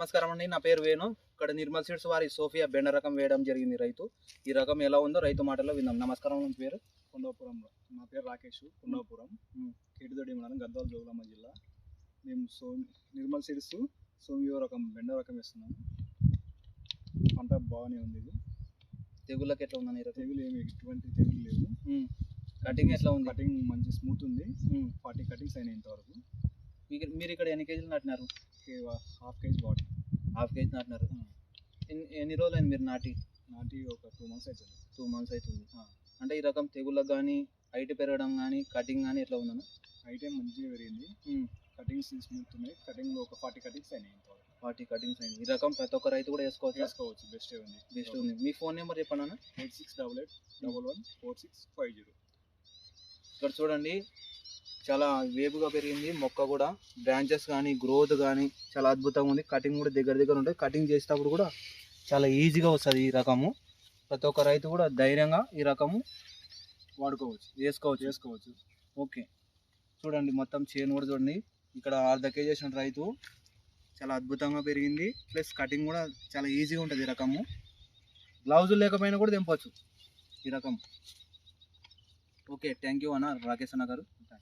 నమస్కారం అండి. నా పేరు వేణు. ఇక్కడ నిర్మల్ సీడ్స్ వారి సోఫియా బెండ రకం వేయడం జరిగింది రైతు. ఈ రకం ఎలా ఉందో రైతు మాటల్లో విందాం. నమస్కారం మీ పేరు? కొండాపురం నా పేరు రాకేష్. కొండాపురం. కేటిదొడి మండలం గద్వాల జోగులాంబ జిల్లా. మేము సో నిర్మల్ సీడ్స్ సోమియో రకం బెండ రకం వేస్తున్నాము. పంట బాగానే ఉంది ఇది. తెగుళ్ళకి ఎట్లా ఉందని తెగులు ఏమి ఎటువంటి తెగులు లేవు. కటింగ్ ఎట్లా ఉంది? కటింగ్ మంచి స్మూత్ ఉంది. ఫార్టీ కటింగ్స్ అయినాయి ఇంతవరకు. మీరు ఇక్కడ ఎన్ని కేజీలు నాటినారు? Half KG body. Half KG నాటినారు. ఎన్ని ఎన్ని రోజులు అయింది మీరు నాటి? నాటి ఒక టూ మంత్స్ అవుతుంది టూ మంత్స్ అవుతుంది. అంటే ఈ రకం తెగుళ్ళకి కానీ హైట్ పెరగడం కానీ కటింగ్ కానీ ఎట్లా ఉందన్న? ఐటెం మంచిగా పెరిగింది. కటింగ్స్ ఉన్నాయి కటింగ్లో ఒక ఫార్టీ కటింగ్స్ అయినాయి ఫార్టీ కటింగ్స్ అయింది ఈ రకం ప్రతి ఒక్క రైతు కూడా వేసుకోవచ్చు? వేసుకోవచ్చు. బెస్ట్ ఉంది. బెస్ట్ ఉంది. మీ ఫోన్ నెంబర్ చెప్పండి అన్న. Eight six double eight double one four six five zero. ఇక్కడ చూడండి. చాలా వేపుగా పెరిగింది. మొక్క కూడా బ్రాంచెస్ కానీ గ్రోత్ కానీ చాలా అద్భుతంగా ఉంది. కటింగ్ కూడా దగ్గర దగ్గర ఉంటుంది కటింగ్ చేసేటప్పుడు కూడా చాలా ఈజీగా వస్తుంది ఈ రకము. ప్రతి ఒక్క రైతు కూడా ధైర్యంగా ఈ రకము వాడుకోవచ్చు వేసుకోవచ్చు. చేసుకోవచ్చు ఓకే. చూడండి మొత్తం చేను కూడా చూడండి. ఇక్కడ అర్ధ కేజీ చేసిన రైతు చాలా అద్భుతంగా పెరిగింది. ప్లస్ కటింగ్ కూడా చాలా ఈజీగా ఉంటుంది ఈ రకము. గ్లౌజులు లేకపోయినా కూడా తెంపవచ్చు ఈ రకం ఓకే థ్యాంక్ యూ అన్న రాకేష్ అన్న గారు.